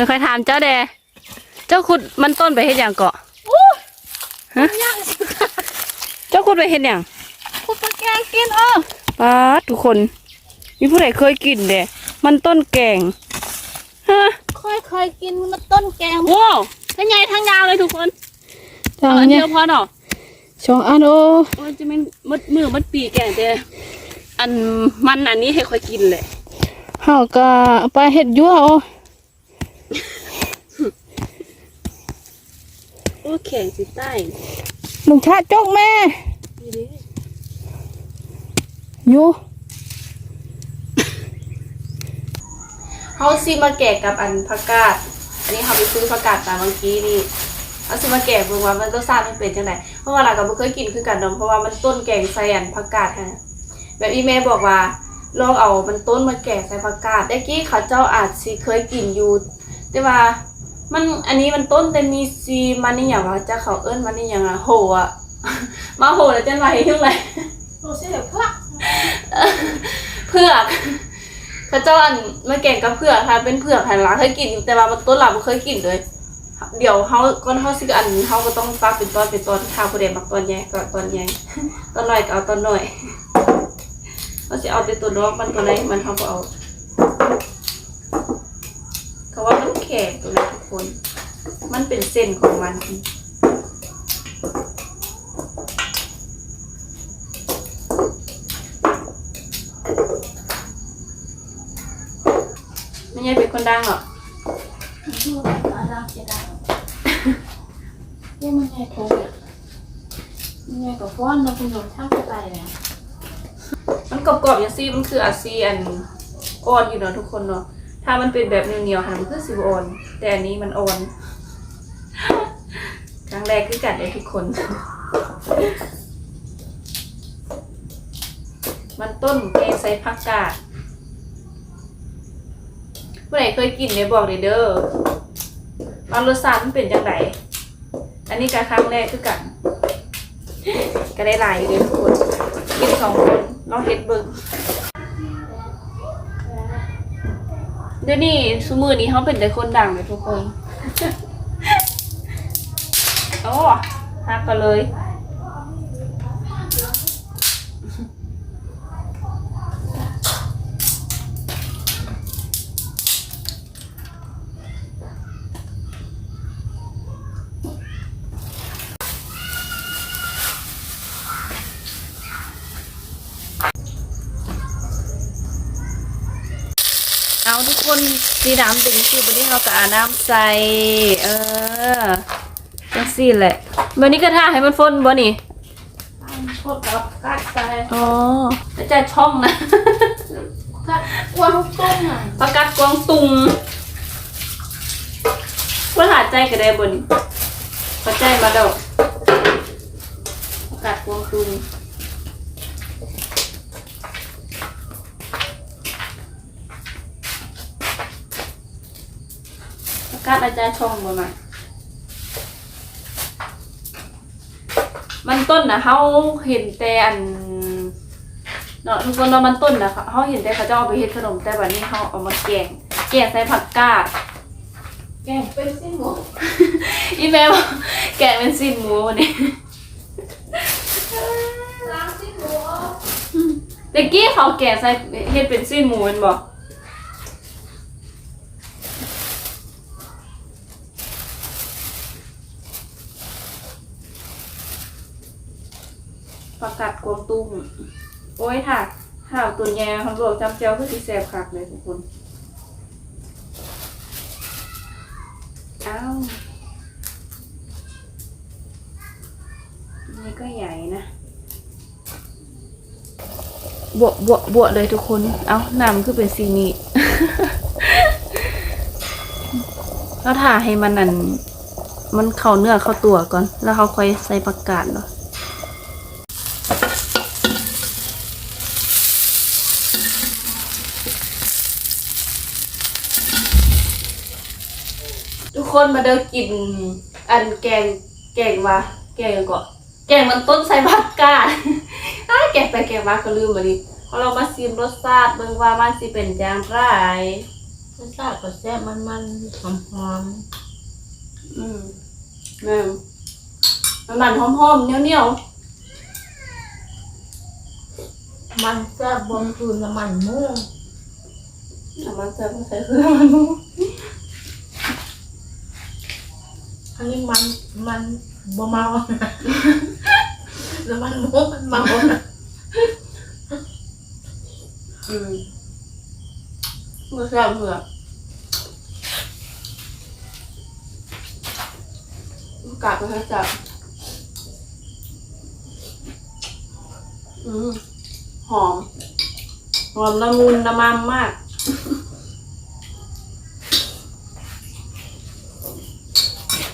ไม่ค่อยถามเจ้าแดเจ้าขุดมันต้นไปเฮ็ดหยังเกาะฮะย่างสิเจ้าขุดไปเฮ็ดหยังคุณตะแกงกินเออป้าดทุกคน มีผู้ใดเคยกินเด้มันต้นแกงฮะค่อยเคยกินมันต้นแกงว้าวทั้งใหญ่ทั้งยาวเลยทุกคนจังเอาอันเนี่เดียยวพอเนาะสองอันโอโอ้ยจะเป็นมัดมือมัดปีแกงแต่อันมันอันนี้ให้ค่อยกินแหละเฮาก็เอาไปเฮ็ดยั่วโอ โอ้แข็งสิใต้ลุงชาติจกแม่นี่เด้อยู่เขาซิมาแกะกับอันผักกาด อันนี้เขาไปซื้อผักกาดมาเมื่อกี้นี่เอาซิมาแกะเบิ่งว่ามันรสชาติมันเป็นจังไดเพราะว่าเราก็บ่เคยกินคือกันเนาะเพราะว่ามันต้นแกงใส่อันผักกาดฮะแบบอีแม่บอกว่าลองเอามันต้นมาแกะใส่ผักกาดได้กี้เขาเจ้าอาจสิเคยกินอยู่ แต่ว่ามันอันนี้มันต้นแต่มีซีมันนี่อย่างว่าจะเขาเอิ้นมันนี่อย่างอะโหอะมาโหแล้วจังไรจังไรโอ้เสียพระเผือกเขาเจ้าอันมาแกงกับเผือกค่ะเป็นเผือกหันหลังเคยกินอยู่แต่ว่ามันต้นหลังไม่เคยกินเลยเดี๋ยวเขาก่อนเขาสิอันเขาก็ต้องตัดเป็นตอนเป็นตอนข้าวประเด็นบักตอนใหญ่ก็ตอนใหญ่ตอนน้อยก็เอาตอนน้อยเขาสิเอาแต่ตัวน้องมันตัวไหนมันเขาก็เอา เขาว่ามัน แข็งตัวไหนทุกคน มันเป็นเส้นของมันไม่ใช่เป็นคนดังหรอกอยู่อาดังจะดังว่ามันใหญ่โตเนี่ยมันใหญ่กว่าฟ้อนเนาะคุณโยมช่างไปเนี่ยมันกรอบๆอย่างซี่มันคืออาซีอันอ่อนอยู่เนาะทุกคนเนาะ ถ้ามันเป็นแบบเหนียวๆค่ะมันคือสิบอ่อน แต่อันนี้มันอ่อนครั้งแรกคือกัดเลยทุกคน มันต้นแกงใส่ผักกาดผู้ใดเคยกินเนี่ยบอกเลยเด้อว่ารสชาติมันเป็นจังไงอันนี้ก็ครั้งแรกคือกัน ก็ได้หลายอยู่เลยทุกคน กินสองคนลองเฮ็ดเบิ่ง เดี๋ยวนี้ซูมือนี้เขาเป็นแต่คนดังเลยทุกคน โอ้ฮักกันเลย คนสีน้ำเป็นสีวันนี้เราก็อาน้ำใส่เออจังสีแหละวันนี้ก็ท่าให้มันฟนบ่นี่โคตรกับกัดไปอ๋อแล้วจะช่องนะกัดกวางต้มอะประกาศกวางตุงว่าหาใจก็ได้บนพอใจมาดอกประกาศกวางตุงประ กาศอาจารย์ช่องบ่มามันต้นนะเขาเห็นแต่อันเนาะทุกคนเนาะมันต้นนะเขาเห็นแต่เขาจะเอาไปเฮ็ดขนมแต่วันนี้เขาเอามาแกงแกงใส่ผักกาดแกงเป็นสิ้นหมูอีแม่บอกแกงเป็นสิ้นหมูวันนี้ล้างสิ้นหมูออกตะกี้เขาแกงใส่เฮ็ดเป็นสิ้นหมูแมันบอก ผักกาดกวงตุ้งโอ้ยค่ะข้าวตุนแยงคำลวกจำเจียวคือสีแสบคักเลยทุกคนอ้าวนี่ก็ใหญ่นะบวบวบวเลยทุกคน เอาน้ำคือเป็นสีนี้แล้วถ่าให้มันนั่น มันเข้าเนื้อเข้าตัวก่อน แล้วเขาค่อยใส่ผักกาดเนาะ ทุกคนมาเดินกิน อันแกงแกงวะแกงก่อนแกงมันต้นใส่ผักกาดอ้ายแกงไปแกงมาก็ลืมมาดิพอเรามาซิมรสชาติเบิ่งว่ามันสิเป็นอย่างไรรสชาติก็แซ่บมันมันหอมหอมอืมแม่นมันมันหอมๆเหนียวๆมันแซ่บบนคือน้ำมันหมูๆน้ำมันแซ่บใส่คือน้ำมันหมู อันนี้มันมันบ่เมาน้ำมันหมูมันเมาอืมมันแซ่บเผือกกาดไปให้จับอืมหอม หอมละมุนละมัมมาก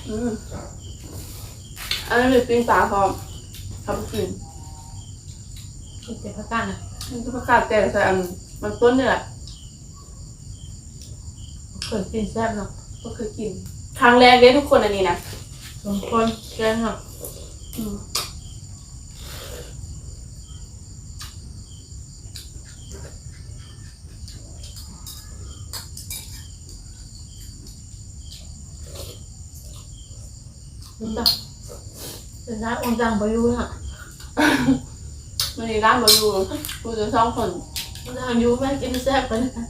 อืมอันนี้เป็นปิ้งปลาพร้อมทำกินกินแต่ผักกันอะมันจะประกาศแต่ใส่อันมันต้นเนี่ยแหละเคยกินแซ่บเนาะก็เคยกิน ครั้งแรกเลยทุกคนอันนี้นะบางคนแกงเนาะอืม รู้จักเป็นร้านองจังไปอยู่น่ะมันมีร้านบะยูกูจะช่องคนองจังอยู่แม่กินแซ่บไปนะ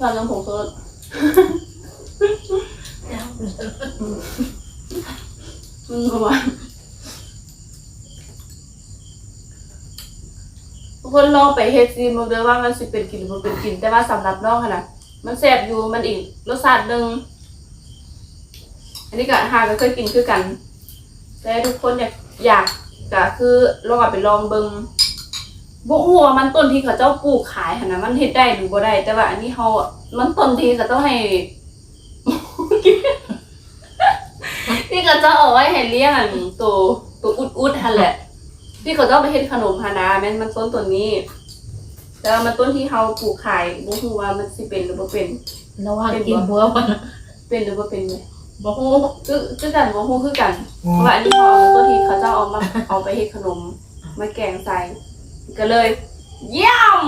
ร้านน้ำผงสดแซ่บเลยอืมประมาณทุก คนลองไปเฮดซีมองเด้อว่ามันสิเป็นกลิ่นหรือบ่เป็นกลิ่นแต่ว่าสำหรับน้องค่ะนะมันแซ่บอยู่มันอีกรสชาติหนึ่งอันนี้ก็หาก็เคยกินคือกัน แต่ทุกคนอยากอยากก็คือลองเอาไปลองเบิงบ่ฮู้ว่ามันต้นที่เขาเจ้าปลูกขายหั่นน่ะมันเฮ็ดได้หรือบ่ได้ แต่ว่าอันนี้เฮามันต้นที่เขาเจ้าให้ ที่เขาเจ้าเอาไว้ให้เลี้ยงอันตัวตัวอุดๆหั่นแหละ ที่เขาเจ้าไปเฮ็ดขนมฮานาแม่นมันต้นตัวนี้ แต่ว่ามันต้นที่เฮาปลูกขายบ่ฮู้ว่ามันสิเป็นหรือบ่เป็น ระหว่างกินบัวมันเป็นหรือบ่เป็นเลยบ่ฮู้คือคือกันบ่ฮู้คือกัน เพราะว่าอันนี้เขาเอาตัวที่เขาเจ้าเอามาเอาไปเฮ็ดขนม มาแกงใส่ก็เลยเยี่ยม